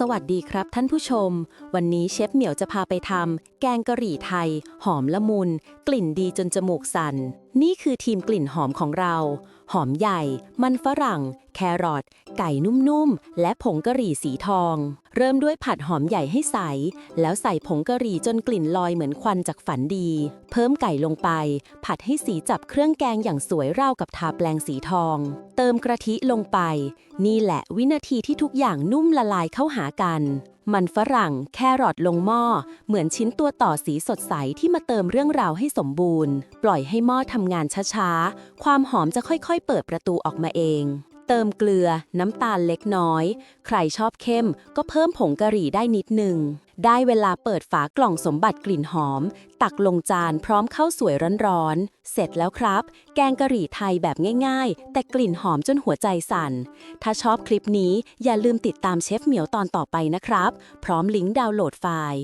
สวัสดีครับท่านผู้ชม วันนี้เชฟเหมียวจะพาไปทำแกงกะหรี่ไทย หอมละมุน กลิ่นดีจนจมูกสั่น นี่คือทีมกลิ่นหอมของเรา หอมใหญ่ มันฝรั่ง แครอท ไก่นุ่มๆ และผงกะหรี่สีทอง เริ่มด้วยผัดหอมใหญ่ให้ใส แล้วใส่ผงกะหรี่จนกลิ่นลอยเหมือนควันจากฝันดี เพิ่มไก่ลงไป ผัดให้สีจับเครื่องแกงอย่างสวยราวกับทาแปลงสีทอง เติมกระทิลงไป นี่แหละวินาทีที่ทุกอย่างนุ่มละลายเข้าหากัน มันฝรั่งแครอทลงหม้อ เหมือนชิ้นตัวต่อสีสดใสที่มาเติมเรื่องราวให้สมบูรณ์ ปล่อยให้หม้อทำงานช้าๆ ความหอมจะค่อยๆ เปิดประตูออกมาเอง เติมเกลือ น้ำตาลเล็กน้อย ใครชอบเข้มก็เพิ่มผงกะหรี่ได้นิดหนึ่งได้เวลาเปิดฝากล่องสมบัติกลิ่นหอม ตักลงจานพร้อมข้าวสวยร้อนๆ เสร็จแล้วครับ แกงกะหรี่ไทยแบบง่ายๆ แต่กลิ่นหอมจนหัวใจสั่น ถ้าชอบคลิปนี้อย่าลืมติดตามเชฟเหมียวตอนต่อไปนะครับ พร้อมลิงก์ดาวน์โหลดไฟล์